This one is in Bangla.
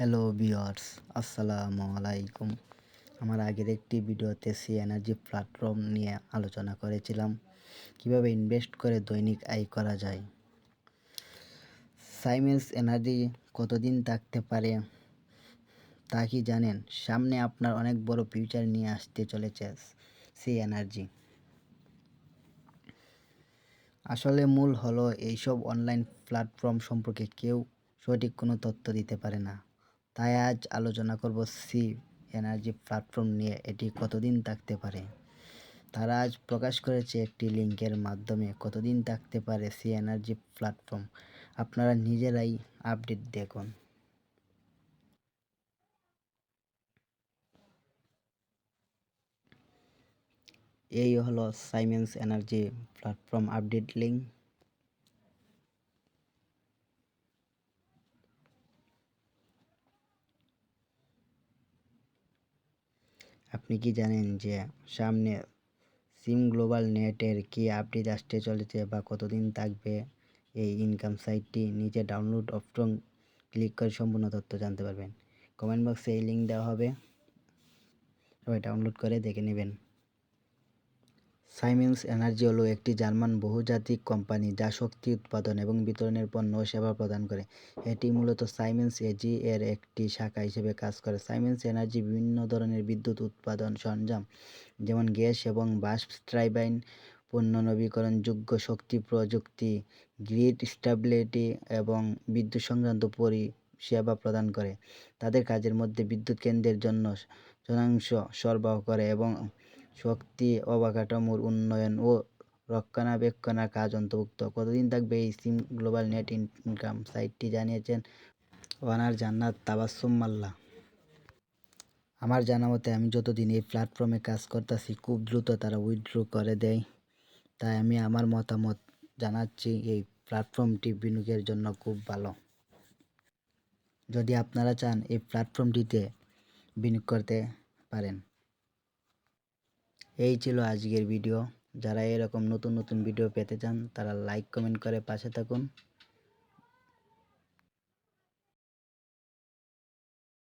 হ্যালো ভিওয়ার্স আসসালামু আলাইকুম। আমার আগের একটি ভিডিওতে সি এনার্জি প্ল্যাটফর্ম নিয়ে আলোচনা করেছিলাম, কীভাবে ইনভেস্ট করে দৈনিক আয় করা যায়। সাইমেন্স এনার্জি কতদিন থাকতে পারে, তা কি জানেন? সামনে আপনার অনেক বড় ফিউচার নিয়ে আসতে চলেছে সি এনার্জি। আসলে মূল হলো এইসব অনলাইন প্ল্যাটফর্ম সম্পর্কে কেউ সঠিক কোনো তথ্য দিতে পারে না। তাই আজ আলোচনা করব সি এনার্জি প্ল্যাটফর্ম নিয়ে, এটি কতদিন থাকতে পারে? তারা আজ প্রকাশ করেছে একটি লিঙ্কের মাধ্যমে, কতদিন থাকতে পারে সি এনার্জি প্ল্যাটফর্ম? আপনারা নিজেরাই আপডেট দেখুন। এই হলো Siemens energy platform update link. আপনি কি জানেন যে সামনে সিম গ্লোবাল নেটের কি আপডেট আসতে চলেছে বা কতদিন থাকবে এই ইনকাম সাইটটি? নিচে ডাউনলোড অপশন ক্লিক করে সম্পূর্ণ তথ্য জানতে পারবেন। কমেন্ট বক্সে এই লিঙ্ক দেওয়া হবে। সবাই ডাউনলোড করে দেখে নেবেন। সাইমেন্স এনার্জি হলো একটি জার্মান বহুজাতিক কোম্পানি যা শক্তি উৎপাদন এবং বিতরণের পণ্য ও সেবা প্রদান করে। এটি মূলত সাইমেন্স এজি এর একটি শাখা হিসেবে কাজ করে। সাইমেন্স এনার্জি বিভিন্ন ধরনের বিদ্যুৎ উৎপাদন সরঞ্জাম, যেমন গ্যাস এবং বাষ্প টারবাইন পুনর্নবীকরণযোগ্য শক্তি, প্রযুক্তি, গ্রিড, স্টেবিলিটি এবং বিদ্যুৎ সংক্রান্ত পরিষেবা প্রদান করে। তাদের কাজের মধ্যে বিদ্যুৎ কেন্দ্রের জন্য জনাংশ সরবরাহ করে এবং শক্তি, অবকাঠামোর উন্নয়ন ও রক্ষণাবেক্ষণের কাজ অন্তর্ভুক্ত। কতদিন থাকবে এই সিম গ্লোবাল নেট ইনকাম? সাইটটি জানিয়েছেন ওয়ানার জান্নাত তাবাসুম মাল্লা। আমার জানা মতে, আমি যতদিন এই প্ল্যাটফর্মে কাজ করতেছি, খুব দ্রুত তারা উইথড্র করে দেয়। তাই আমি আমার মতামত জানাচ্ছি, এই প্ল্যাটফর্মটি বিনিয়োগের জন্য খুব ভালো। যদি আপনারা চান এই প্ল্যাটফর্মটিতে বিনিয়োগ করতে পারেন এই ছিল আজকের ভিডিও। যারা এরকম নতুন নতুন ভিডিও পেতে চান, তারা লাইক কমেন্ট করে পাশে থাকুন।